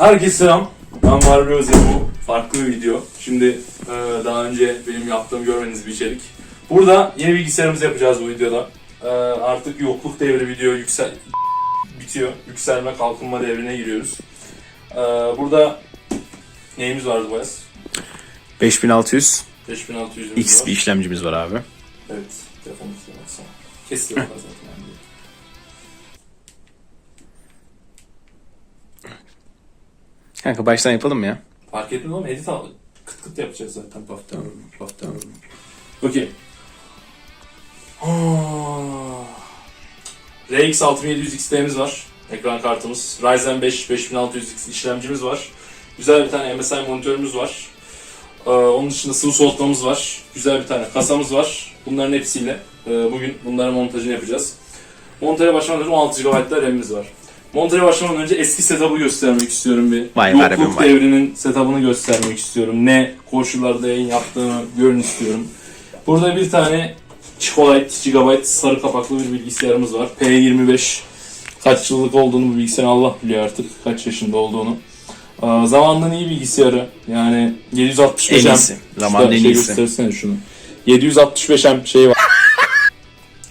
Herkese selam. Ben Barbie Özel bu farklı bir video. Şimdi e, daha önce benim yaptığım görmeniz bir içerik. Burada yeni bilgisayarımızı yapacağız bu videoda. E, artık yokluk devri video yüksel bitiyor. Yükselme kalkınma devrine giriyoruz. E, burada neyimiz vardı bu yaz? 5600 5600'ümüz X var. bir işlemcimiz var abi. Evet. Telefonu. Kesiyor zaten. Kanka baştan yapalım ya? Fark etmez oğlum edit al. Kıt kıt yapacağız zaten paftan. Paftan. Okey. Ah. RX 6700 XT'miz var. Ekran kartımız. Ryzen 5 5600X işlemcimiz var. Güzel bir tane MSI monitörümüz var. Ee, onun dışında sıvı soğutmamız var. Güzel bir tane kasamız var. Bunların hepsiyle e, bugün bunların montajını yapacağız. Montaja başlamadan önce 16 GB RAM'imiz var. Montaja başlamadan önce eski setup'ı göstermek istiyorum bir. Vay Yokluk vay. devrinin setup'ını göstermek istiyorum. Ne koşullarda yayın yaptığımı görün istiyorum. Burada bir tane Chocolate GB sarı kapaklı bir bilgisayarımız var. P25 kaç yıllık olduğunu bu bilgisayarın Allah biliyor artık kaç yaşında olduğunu. Zamanının iyi bilgisayarı yani 765 En M. iyisi. Zamanın en şey iyisi. göstersene şunu. 765 M şey var.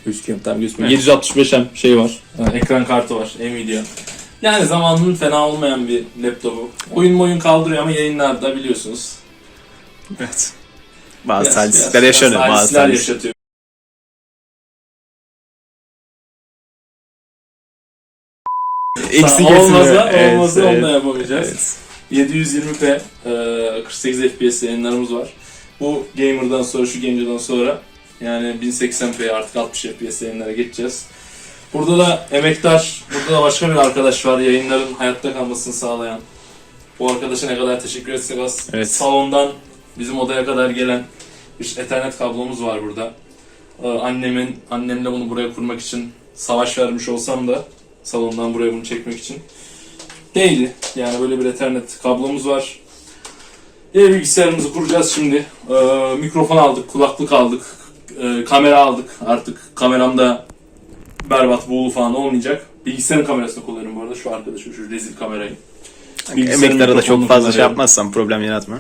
Gözüküyor tam gözükmüyor. 765 M şey var. Ee, ekran kartı var. Nvidia. Yani zamanının fena olmayan bir laptopu. Oyun oyun kaldırıyor ama yayınlarda biliyorsunuz. Evet. Bazı Biraz- talihsizlikler yaşanıyor. Bazı talihsizler talihsizlikler. yaşatıyor. Eksi olmazsa, getiriyor. olmazsa Evet, onu da evet. yapamayacağız. Evet. 720p e, 48 FPS yayınlarımız var. Bu gamer'dan sonra şu gamer'dan sonra yani 1080p artık 60 FPS yayınlara geçeceğiz. Burada da emektar, burada da başka bir arkadaş var yayınların hayatta kalmasını sağlayan. Bu arkadaşa ne kadar teşekkür etsek az. Evet. Salondan bizim odaya kadar gelen bir ethernet kablomuz var burada. Ee, annemin, annemle bunu buraya kurmak için savaş vermiş olsam da salondan buraya bunu çekmek için değildi. Yani böyle bir ethernet kablomuz var. Yeni bilgisayarımızı kuracağız şimdi. Ee, mikrofon aldık, kulaklık aldık, e, kamera aldık. Artık kameramda berbat buğulu falan olmayacak. Bilgisayarın kamerasını kullanıyorum bu arada. Şu arkadaşım şu rezil kamerayı. Emeklere da çok fazla şey yapmazsan problem yaratma.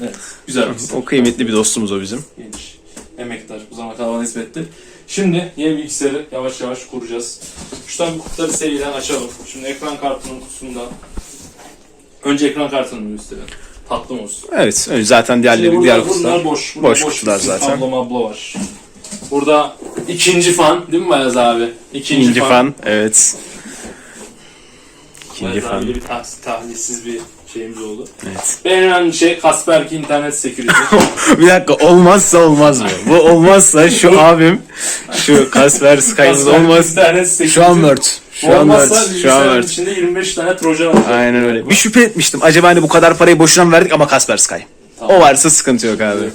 Evet, güzel bir. O kıymetli bir dostumuz o bizim. Geniş. Emektar. Bu zamana kadar bana hizmetti. Şimdi yeni bilgisayarı yavaş yavaş kuracağız. Şuradan bir kutuları seriden açalım. Şimdi ekran kartının kutusundan. Önce ekran kartını gösterelim? Tatlı olsun? Evet. Zaten diğerleri Şimdi diğer bunlar, kutular. bunlar boş. Bunlar Boş kutular bir zaten. Kablo mablo var. Burada ikinci fan değil mi Bayaz abi? İkinci, İkinci fan. Evet. İkinci Bayaz fan. abiyle bir tah- tahlilsiz bir şeyimiz oldu. Evet. En önemli şey Kaspersky internet security. bir dakika olmazsa olmaz mı? Bu olmazsa şu abim şu Kasper Sky'ımız olmaz. internet security. Şu an Word. Şu an Olmazsa Word. Şu an bilgisayarın içinde 25 tane trojan olacak. Aynen öyle. Bir şüphe etmiştim. Acaba hani bu kadar parayı boşuna mı verdik ama Kasper Sky. Tamam. O varsa sıkıntı yok abi.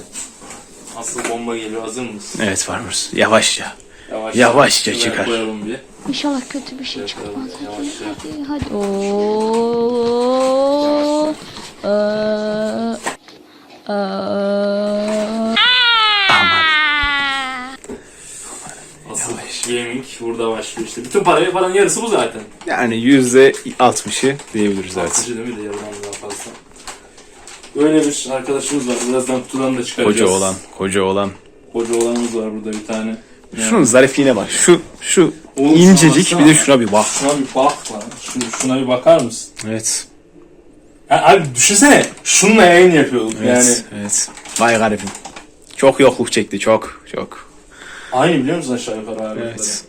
Asıl bomba geliyor. Hazır mısın? Evet var var. Yavaşça. Yavaş Yavaşça şuraya çıkar. Koyalım bir. İnşallah kötü bir şey Evet, çıkmaz. evet, hadi, hadi. Oo. Ee, ee. Asıl gaming burada başlıyor işte. Bütün parayı paranın yarısı bu zaten. Yani yüzde altmışı diyebiliriz evet. Altıcı değil mi de yarıdan daha fazla. Böyle bir arkadaşımız var. Birazdan kutudan da çıkaracağız. Koca olan, koca olan. Koca olanımız var burada bir tane. Yani Şunun zarifliğine bak. Şu şu Oğlum, incecik bir de şuna bir bak. Şuna bir bak lan. Şuna, şuna bir bakar mısın? Evet. Ya abi düşünsene. Şununla yayın yapıyorduk Evet. yani. Evet. Vay garibim. Çok yokluk çekti çok çok. Aynı biliyor musun aşağı yukarı ağırlıkları? Evet.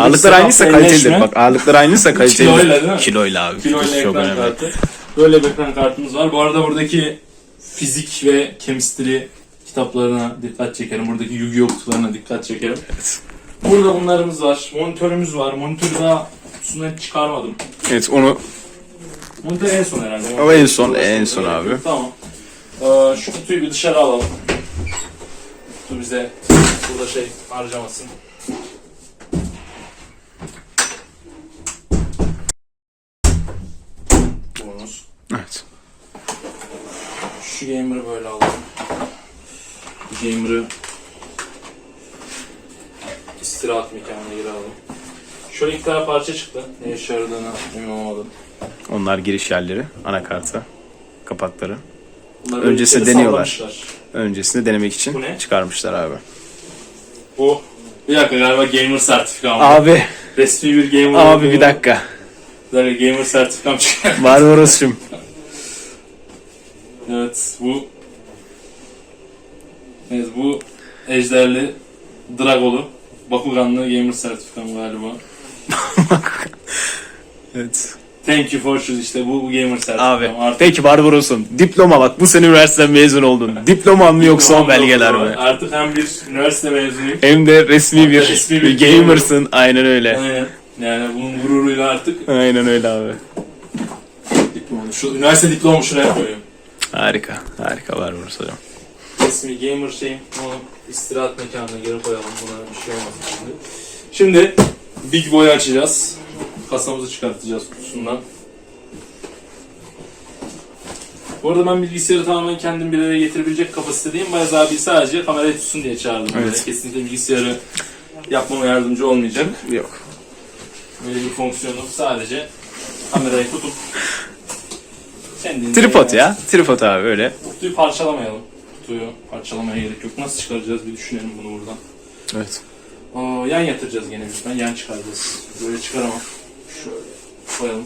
Ağırlıklar aynıysa elleşme, Bak ağırlıklar aynıysa kalitelidir. Kiloyla değil mi? Kiloyla abi. Kiloyla çok ekran önemli. kartı. Böyle bir ekran kartımız var. Bu arada buradaki fizik ve chemistry kitaplarına dikkat çekerim. Buradaki Yu-Gi-Oh kutularına dikkat çekerim. Evet. Burada bunlarımız var. Monitörümüz var. Monitörü daha hiç çıkarmadım. Evet onu Monitör en son herhalde. O en son, en son abi. Tamam. Ee, şu kutuyu bir dışarı alalım. Kutu bize burada şey harcamasın. Evet. Şu gamer'ı böyle alalım. Bu gamer'ı istirahat mekanına geri alalım. Şöyle iki tane parça çıktı. Ne işe yaradığını emin olamadım. Onlar giriş yerleri, anakartı, kapakları. Bunları Öncesi bir kere deniyorlar. Öncesinde denemek için Bu ne? çıkarmışlar abi. Bu bir dakika galiba gamer sertifikam. Abi, Resmi bir gamer. abi bir dakika. Dakika gamer sertifikam çıkar. Barbaros'cum. evet bu Evet bu ejderli Dragolu Bakuganlı gamer sertifikam galiba. evet. Thank you for choose işte bu, bu gamer sertifikam. Abi, Artık peki Barbaros'um. Diploma bak, bu sene üniversiteden mezun oldun. Diploman mı yoksa o belgeler mi? Artık hem bir üniversite mezunuyum. Hem de resmi bir, Resmi bir bir gamersın. Aynen öyle. Aynen. Yani bunun gururuyla artık Aynen öyle abi. diploma. Şu üniversite diplomamı şuraya koyuyorum. Harika. Harika Barbaros hocam. Resmi gamer şeyim. Onu istirahat mekanına geri koyalım. Buna bir şey olmaz şimdi. Şimdi Big Boy'u açacağız. Kasamızı çıkartacağız kutusundan. Bu arada ben bilgisayarı tamamen kendim bir araya getirebilecek kapasitedeyim. Bayez abi sadece kamerayı tutsun diye çağırdım. Evet. Yani kesinlikle bilgisayarı yapmama yardımcı olmayacak. Yok. Böyle bir fonksiyonu sadece kamerayı tutup kendince Tripod ya. Tripod abi öyle. Kutuyu parçalamayalım. Kutuyu parçalamaya gerek yok. Nasıl çıkaracağız bir düşünelim bunu buradan. Evet. Aa, yan yatıracağız gene lütfen. Yan çıkaracağız. Böyle çıkaramam. Şöyle koyalım.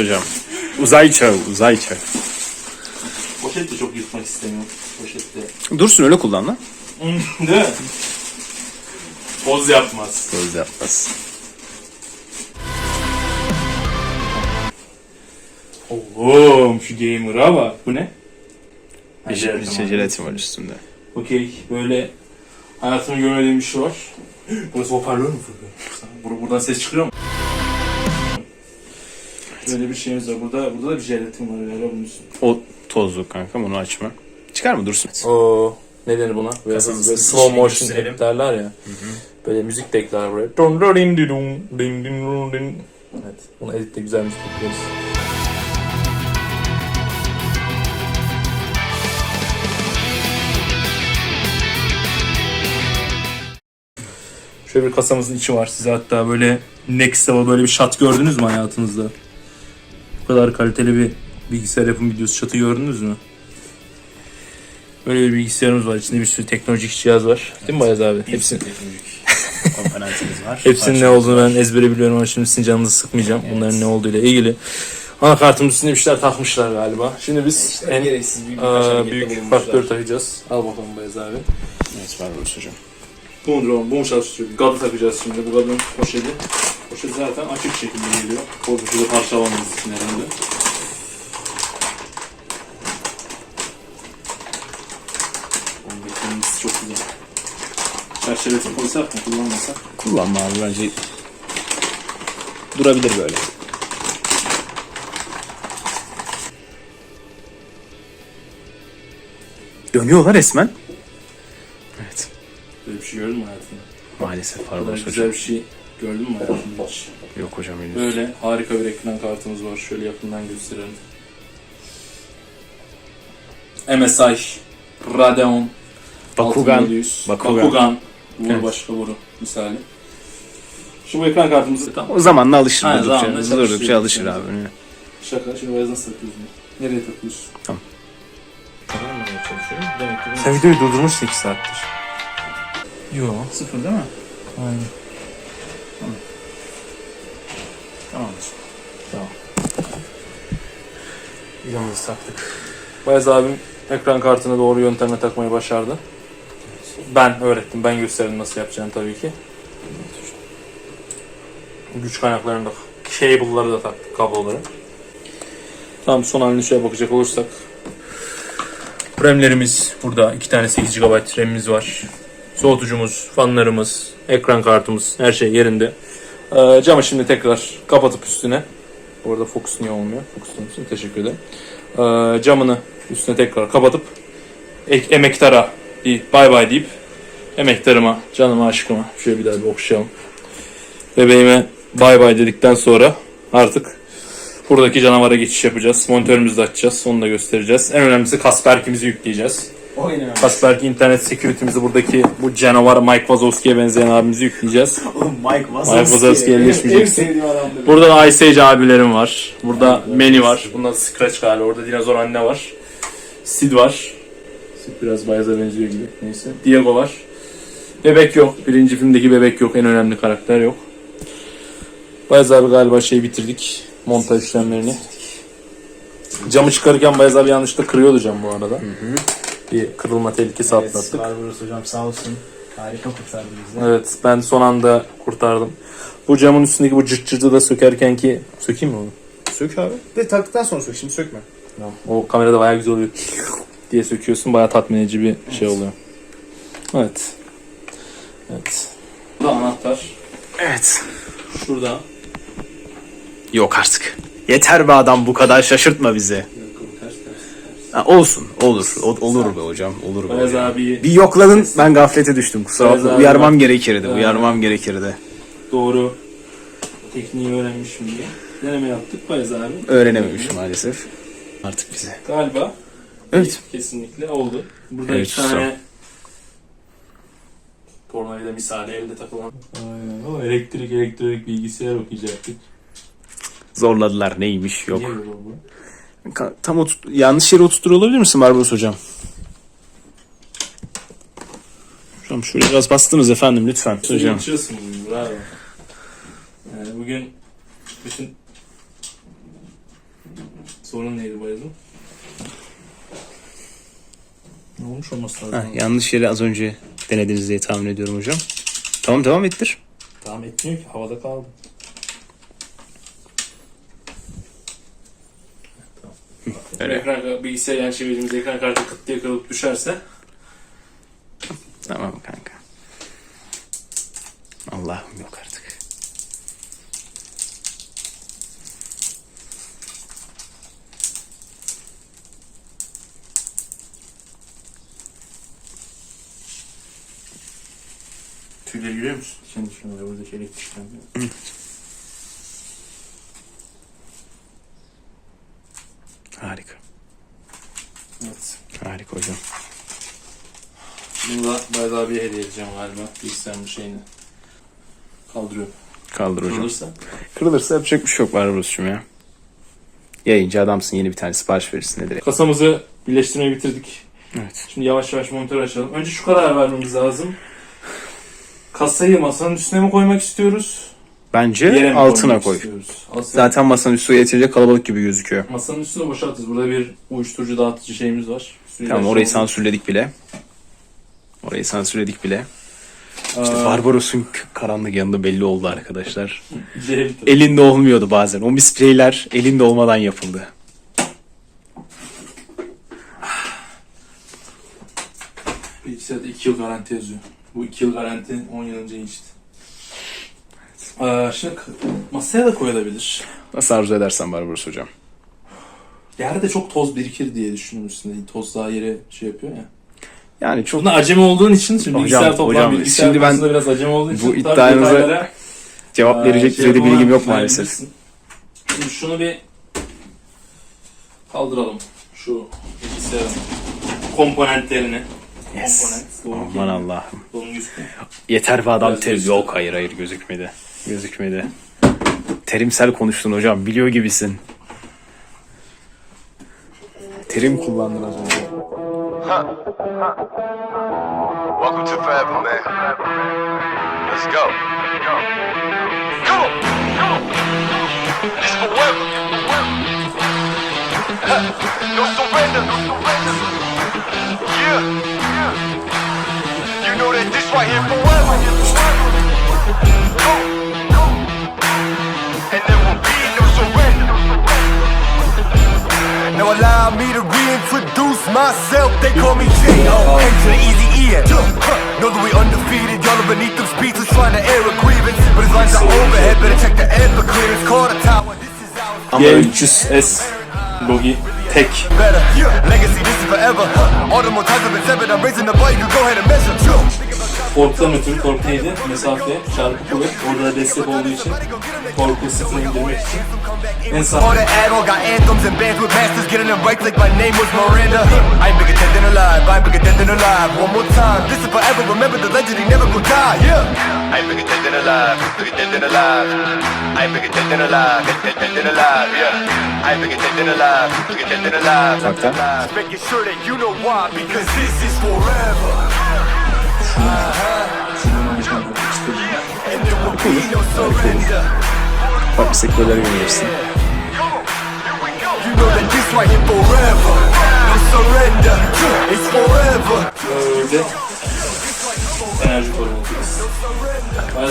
Hocam. Uzay çağı, uzay çağı. Poşet de çok yırtmak istemiyorum. Poşet de. Dursun öyle kullan lan. Değil mi? Poz yapmaz. Göz yapmaz. Oğlum şu gamer'a bak. Bu ne? Bir, bir şey jelatin var üstünde. Okey böyle hayatımda görmediğim bir şey var. Burası hoparlör mü? Bur buradan ses çıkıyor mu? Böyle bir şeyimiz var. Burada, burada da bir jelatin var galiba bunun üstünde. O tozlu kanka bunu açma. Çıkar mı Dursun? Oo, ne denir buna? Böyle, Kasamızın böyle slow motion gösterelim. edit derler ya. Böyle müzik de ekler buraya. Dun dun din din dun, din din dun din. Evet, bunu editte güzel müzik ekliyoruz. Şöyle bir kasamızın içi var. Size hatta böyle Next Level böyle bir shot gördünüz mü hayatınızda? Kadar kaliteli bir bilgisayar yapım videosu shot'ı gördünüz mü? Böyle bir bilgisayarımız var. İçinde bir sürü teknolojik cihaz var. Değil mi Bayaz abi? Komponentimiz var. hepsinin ne olduğunu ben ezbere biliyorum ama şimdi sizin canınızı sıkmayacağım. Bunların ne olduğuyla ilgili. Anakartımız üstüne bir şeyler takmışlar galiba. Şimdi biz en gereksiz büyük aa, büyük faktör takacağız. Al bakalım Bayaz abi. Evet var Rus hocam. Bu mudur oğlum? Bu mu çalışıyor? Gadı takacağız şimdi. Bu gadın poşeti. Poşet zaten açık şekilde geliyor. Korkutucu parçalamamız için herhalde. Oğlum getirmemiz çok güzel. Çerçevesi koysak mı? Kullanmasak? Kullanma abi bence durabilir böyle. Dönüyorlar resmen. Evet. Böyle bir şey gördün mü hayatında? Maalesef Barbaros güzel bir şey gördün mü hayatında hiç? Yok hocam henüz. Böyle harika bir ekran kartımız var. Şöyle yakından gösterelim. MSI Radeon Bakugan. 6700. Bakugan. Bakugan. Vuru Evet. başka vuru misali. Şimdi bu ekran kartımızı tam O zamanla alışır Aynen, durdukça. zamanla çalışıyor. Durdukça alışır abi. şaka. Şimdi beyaz nasıl takıyorsun? Nereye takıyorsun? Tamam. Sen videoyu durdurmuşsun 2 saattir. Yo. Sıfır değil mi? Aynen. Videomuzu taktık. Bayez abim ekran kartını doğru yöntemle takmayı başardı. Ben öğrettim. Ben gösterdim nasıl yapacağını tabii ki. Güç kaynaklarını da, cable'ları da taktık, kabloları. Tamam son halini şöyle bakacak olursak. RAM'lerimiz burada. iki tane 8 GB RAM'imiz var. Soğutucumuz, fanlarımız, ekran kartımız her şey yerinde. Ee, camı şimdi tekrar kapatıp üstüne. Bu arada fokus niye olmuyor? Fokusladığın için teşekkür ederim. Ee, camını üstüne tekrar kapatıp ek, emektara bir bay bay deyip emektarıma, canıma, aşkıma şöyle bir daha bir okşayalım. Bebeğime bay bay dedikten sonra artık buradaki canavara geçiş yapacağız. Monitörümüzü de açacağız. Onu da göstereceğiz. En önemlisi Kasperk'imizi yükleyeceğiz. Kasperk internet security'mizi buradaki bu canavar Mike Wazowski'ye benzeyen abimizi yükleyeceğiz. Oğlum Mike Wazowski. Mike Wazowski En yerleşmeyeceksin. sevdiğim adamdır. Burada da Ice Age abilerim var. Burada Manny var. Bunda Scratch galiba. Orada dinozor anne var. Sid var. Sid biraz Bayez'e benziyor gibi. Neyse. Diego var. Bebek yok. Birinci filmdeki bebek yok. En önemli karakter yok. Bayez abi galiba şeyi bitirdik. Montaj işlemlerini. Camı çıkarırken Bayez abi yanlışlıkla kırıyordu cam bu arada. Bir kırılma tehlikesi Evet, atlattık. Barbaros hocam sağ olsun. Harika kurtardı bizi. Evet ben son anda kurtardım. Bu camın üstündeki bu cırt cırtı da sökerken ki sökeyim mi onu? Sök abi. De taktıktan sonra sök. Şimdi sökme. Tamam. O kamerada bayağı güzel oluyor. diye söküyorsun. Bayağı tatmin edici bir şey oluyor. Evet. Evet. Burada anahtar. Evet. Şurada. Yok artık. Yeter be adam bu kadar şaşırtma bizi. Ha, olsun. Olur. O- olur be hocam. Olur be Bayez hocam. abiyi Bir yokladın ben gaflete düştüm. Kusura Bayez bakma. abi Uyarmam bak. gerekirdi. Evet. Uyarmam gerekirdi. doğru tekniği öğrenmişim diye. Deneme yaptık Bayez abi. Öğrenememiş maalesef. Artık bize. Galiba Evet. kesinlikle oldu. Burada Evet, iki tane tornavida misali elde takılan. Aynen. O elektrik elektrik bilgisayar okuyacaktık. Zorladılar neymiş yok. Niye böyle oldu? Tam oturt yanlış yere oturtur olabilir misin Barbaros hocam? Hocam şöyle biraz bastınız efendim lütfen. Hocam. Geçiyorsun bravo. Yani bugün bütün sorun neydi Bayez'in? Ne olmuş olması lazım? Ha, yanlış yere az önce denediniz diye tahmin ediyorum hocam. Tamam devam ettir. Tamam etmiyor ki havada kaldı. Öyle. Ekran bilgisayar yani çevirdiğimiz ekran kartı kıt diye kırılıp düşerse Tamam kanka. Allah'ım yok artık. tüyleri görüyor musun? Kendi şuna buradaki elektrikten. Harika. Evet. Harika hocam. Bunu da Bayez abiye hediye edeceğim galiba. Bilgisayarın şeyini. Kaldırıyorum. Kaldır hocam. Kırılırsa. Kırılırsa yapacak bir şey yok Barbaros'cum ya. Yayıncı adamsın yeni bir tane sipariş verirsin direkt. Kasamızı birleştirmeyi bitirdik. Evet. Şimdi yavaş yavaş monitör açalım. Önce şu kadar vermemiz lazım. Kasayı masanın üstüne mi koymak istiyoruz? Bence altına koy. Zaten masanın üstü yeterince kalabalık gibi gözüküyor. Masanın üstüne boşaltırız. Burada bir uyuşturucu dağıtıcı şeyimiz var. Suyla Tamam orayı şey- sansürledik bile. Orayı sansürledik bile. İşte Barbaros'un karanlık yanında belli oldu arkadaşlar. Elinde olmuyordu bazen. O spreyler elinde olmadan yapıldı. Bilgisayarda 2 yıl garanti yazıyor. Bu 2 yıl garanti 10 yıl önce geçti. Aa, şimdi masaya da koyulabilir. Nasıl arzu edersen Barbaros hocam. Yerde çok toz birikir diye düşünüyorum üstünde. Toz daha yere şey yapıyor ya. Yani çok Bunda acemi olduğun için şimdi Hocam, bilgisayar toplam hocam, bilgisayar şimdi ben biraz acemi olduğu için bu iddianıza cevap aa, verecek şey düzeyde bilgim yok maalesef. Şimdi şunu bir kaldıralım. Şu bilgisayarın komponentlerini. Yes. Komponent. Aman. Allah'ım. Yeter be adam terim. Yok hayır hayır gözükmedi. Gözükmedi. Terimsel konuştun hocam. Biliyor gibisin. Terim kullandın az önce. Welcome to Forever, man. Let's go. Come on, myself. They call me J.O. Enter easy ear. Know that we undefeated, y'all are beneath them speechless trying to air a grievance. But his lines are overhead, better check the air for clearance. Call the tower, this is ours. Ama öyle- G300S Bogi tek. better. Yeah. Legacy, this is forever. All the more times I've been severed, I'm raising the bar, you can go ahead and measure. Korkudan ötürü korku neydi? Mesafe, çarpı kuvvet. Orada da destek olduğu için korku sıfır indirmek için. En sağ All surrender. Farklı sektörler görebilirsin. You know that this right here forever. No surrender. It's forever. Böyle enerji korumalıyız.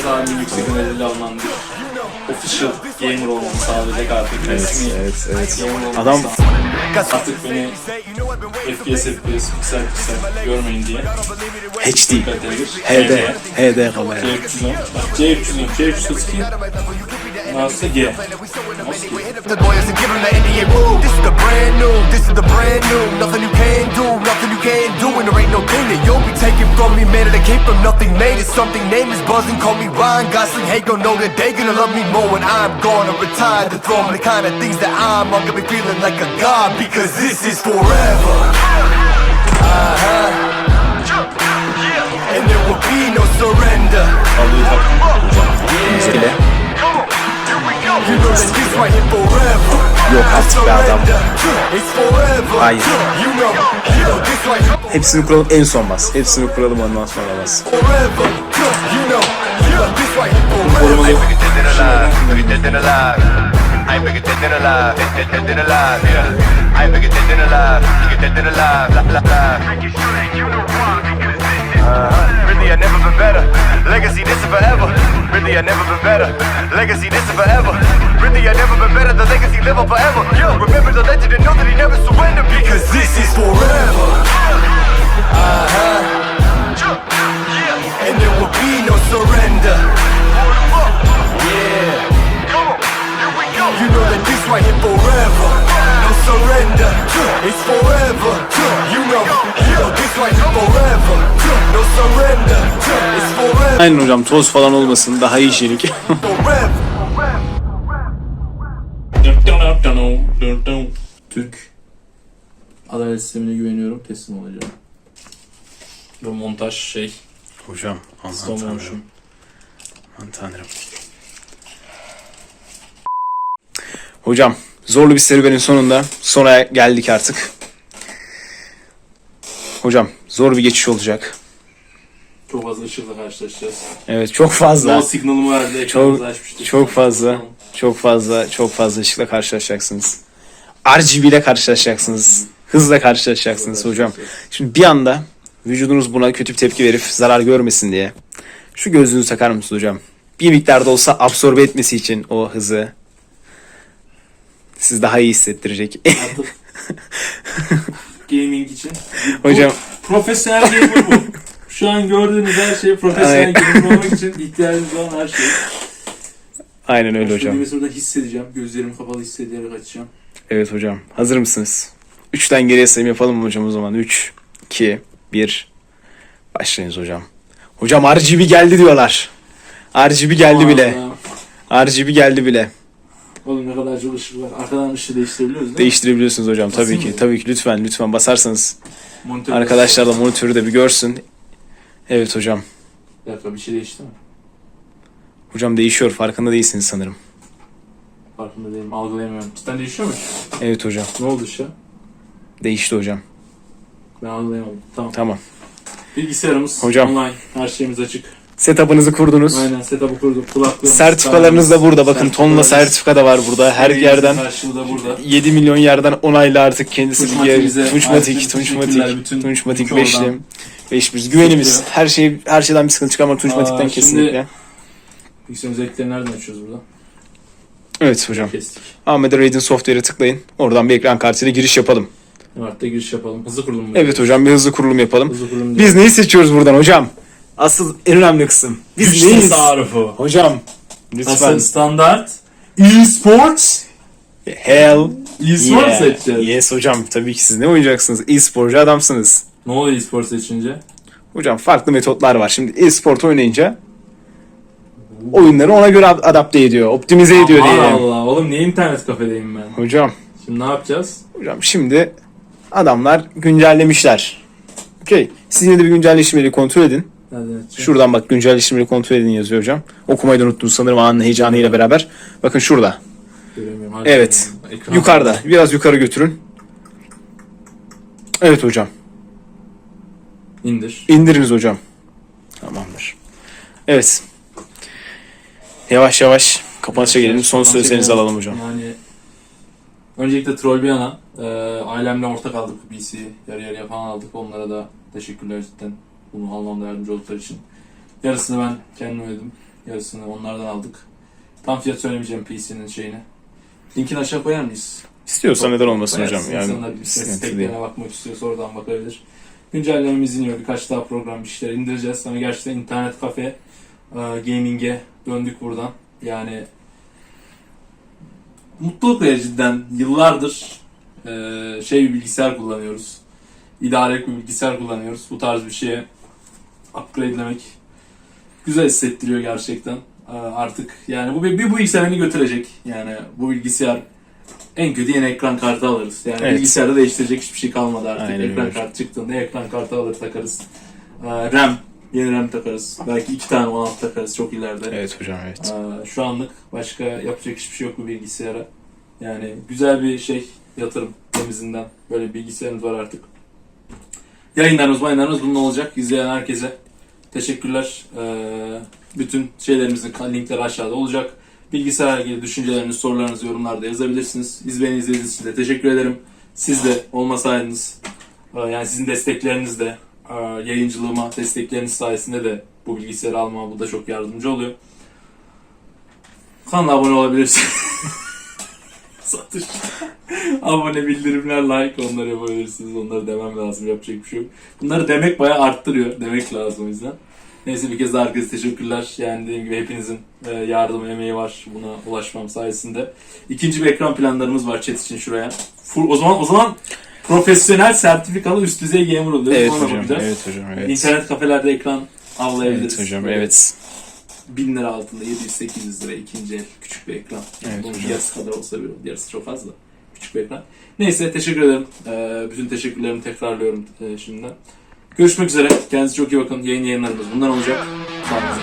Daha bir yüksek enerjili alınan official gamer olmamı sağlayacak artık. Resmi Evet, evet. gamer Adam Artık beni FPS FPS piksel piksel görmeyin diye HD, HD, HD kamera. C310 bak C310 C332 Mouse'da G the lawyers and give them the NDA. Woo! This is the brand new. This is the brand new. Nothing you can do. Nothing you can do. And there ain't no thing that you'll be taking from me. Man, it came from nothing. Made it something. Name is buzzing. Call me Ryan Gosling. Hate gon' know that they gonna love me more when I'm gonna retire the throne. The kind of things that I'm on gonna be feeling like a god because this is forever. Uh-huh. And there will be no surrender. Artık be adam. It's forever. Hayır. Hepsini kuralım en son bas. Hepsini kuralım ondan sonra bas. forever. You know, you know this right here forever. Korumalı. Uh-huh. Really, I never been better. Legacy, this is forever. Really, I never been better. Legacy, this is forever. Really, I never been better. The legacy live on forever. Yeah, remember the legend and know that he never surrendered because this is forever. Uh-huh. And there will be no surrender. Aynen hocam toz falan olmasın daha hijyenik. Forever. Türk adalet sistemine güveniyorum teslim olacağım. Bu montaj şey hocam aman son tanrım. Aman tanrım. Hocam zorlu bir serüvenin sonunda sona geldik artık. Hocam zor bir geçiş olacak. Çok fazla ışıkla karşılaşacağız. Evet çok fazla. No signal'ımı verdi. Çok açmıştık. çok fazla. Çok fazla çok fazla ışıkla karşılaşacaksınız. RGB ile karşılaşacaksınız. Hızla karşılaşacaksınız hocam. Şimdi bir anda vücudunuz buna kötü bir tepki verip zarar görmesin diye şu gözlüğünüzü takar mısınız hocam? Bir miktarda olsa absorbe etmesi için o hızı siz daha iyi hissettirecek. Gaming için. hocam Bu profesyonel gamer bu. Şu an gördüğünüz her şey profesyonel olmak için ihtiyacımız olan her şey. aynen öyle hocam. düğmesi burada hissedeceğim. Gözlerimi kapalı hissederek açacağım. Evet hocam. Hazır mısınız? 3'ten geriye sayım yapalım mı hocam o zaman? 3, 2, 1. Başlayınız hocam. Hocam RGB geldi diyorlar. RGB geldi bile. Aa, RGB geldi bile. Oğlum ne kadar çok ışık var. Arkadan ışığı değiştirebiliyoruz değil mi? Değiştirebiliyorsunuz hocam tabii Basayım ki. Tabii ki lütfen lütfen basarsanız Monitör arkadaşlar da monitörü de bir görsün. Evet hocam. Bir dakika bir şey değişti mi? Hocam değişiyor farkında değilsiniz sanırım. Farkında değilim. Algılayamıyorum. Cidden değişiyor mu? Evet hocam. Ne oldu şu? Değişti hocam. Ben algılayamadım. Tamam. Tamam. Bilgisayarımız Hocam. online. Her şeyimiz açık. Setup'ınızı kurdunuz. Aynen setup'ı kurduk. Kulaklığımız. Sertifikalarınız da burada. Bakın tonla sertifika da var burada. Her yerden Karşılığı da burada. 7 milyon yerden onaylı artık kendisi yer. Tunçmatik, ayrıca Tunçmatik, teşekkürler bütün Tunçmatik ülke beşli. Beş biz güvenimiz. Her şey her şeyden bir sıkıntı çıkarma Tunçmatik'ten Aa, şimdi- kesinlikle. Bilgisayarın özelliklerini nereden açıyoruz burada? Evet hocam. Kestik. Ahmet Raid'in software'e tıklayın. Oradan bir ekran kartıyla giriş yapalım. Mart'ta giriş yapalım. Hızlı kurulum mu? Evet hocam bir hızlı kurulum yapalım. Hızlı kurulum Biz neyi seçiyoruz buradan hocam? Asıl en önemli kısım. Biz Güç neyiz? tasarrufu. Hocam lütfen. Asıl standart e-sports. Hell E-sports yeah. seçeceğiz. Yes hocam tabii ki siz ne oynayacaksınız? E-sporcu adamsınız. Ne oluyor e-sports seçince? Hocam farklı metotlar var. Şimdi e-sport oynayınca oyunları ona göre ad- adapte ediyor, optimize ediyor Allah diyelim. Allah. Oğlum niye internet kafedeyim ben? Hocam, Şimdi ne yapacağız? hocam şimdi adamlar güncellemişler. Okey. Siz yine de bir güncelleşmeleri kontrol edin. Şuradan bak güncelleşmeleri kontrol edin yazıyor hocam. Okumayı da unuttunuz sanırım anın heyecanıyla beraber. Bakın şurada. Evet. Ekran. Yukarıda. Biraz yukarı götürün. Evet hocam. İndir. İndiriniz hocam. Tamamdır. Evet. Yavaş yavaş kapanışa gelelim. Son sözlerinizi alalım hocam. Yani öncelikle troll bir yana e, ailemle ortak aldık bu PC'yi. Yarı yarıya falan aldık. Onlara da teşekkürler cidden. Bunu almamda yardımcı oldukları için. Yarısını ben kendim ödedim. Yarısını onlardan aldık. Tam fiyat söylemeyeceğim PC'nin şeyini. Linkini aşağı koyar mıyız? İstiyorsan neden olmasın hocam. Yani bir speklerine bakmak istiyorsa oradan bakabilir. Güncellememiz iniyor. Birkaç daha program bir şeyler indireceğiz. Ama gerçekten internet kafe e, gaming'e döndük buradan. Yani mutluluk verici cidden. Yıllardır e, şey bir bilgisayar kullanıyoruz. İdarelik bir bilgisayar kullanıyoruz. Bu tarz bir şeye upgrade'lemek güzel hissettiriyor gerçekten. E, artık yani bu bir, bir bu beni götürecek. Yani bu bilgisayar en kötü yeni ekran kartı alırız. Yani Evet. bilgisayarda değiştirecek hiçbir şey kalmadı artık. Aynen ekran kartı çıktığında ekran kartı alır takarız. Ee, RAM, yeni RAM takarız. Belki iki tane 16 takarız çok ileride. Evet hocam evet. Ee, şu anlık başka yapacak hiçbir şey yok bu bilgisayara. Yani güzel bir şey yatırım temizinden. Böyle bilgisayarımız var artık. Yayınlarımız, mayınlarımız bunun olacak. İzleyen herkese teşekkürler. Ee, bütün şeylerimizin linkleri aşağıda olacak. Bilgisayarla ilgili düşüncelerinizi, sorularınızı yorumlarda yazabilirsiniz. İzleyen izlediğiniz için de teşekkür ederim. Siz de olmasaydınız, e, yani sizin destekleriniz de, e, yayıncılığıma destekleriniz sayesinde de bu bilgisayarı almama bu da çok yardımcı oluyor. Kanala abone olabilirsiniz. Satış. abone, bildirimler, like onları yapabilirsiniz. Onları demem lazım. Yapacak bir şey yok. Bunları demek bayağı arttırıyor. Demek lazım o yüzden. Neyse bir kez daha herkese teşekkürler. Yani dediğim gibi hepinizin e, yardım emeği var buna ulaşmam sayesinde. İkinci bir ekran planlarımız var chat için şuraya. Full, o zaman o zaman profesyonel sertifikalı üst düzey gamer oluyoruz. Evet Ona hocam. bakacağız. Evet hocam. Evet. İnternet kafelerde ekran avlayabiliriz. Evet hocam. Evet. 1000 lira altında 700-800 lira ikinci el küçük bir ekran. Evet Bunun hocam. yarısı kadar olsa bir yarısı çok fazla. Küçük bir ekran. Neyse teşekkür ederim. Ee, bütün teşekkürlerimi tekrarlıyorum e, şimdiden. Görüşmek üzere. Kendinize çok iyi bakın. Yayın yayınlarımız bundan olacak. Sağ olun.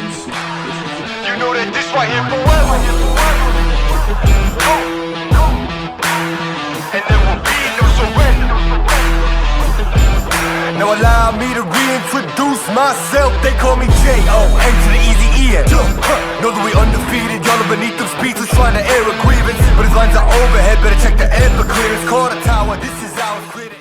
allow me to reintroduce myself. They call me J.O. N to the easy E. Know that we undefeated, y'all are beneath them speeches trying to air a grievance. But his lines are overhead, better check the air for clearance. Call the tower, this is our critics.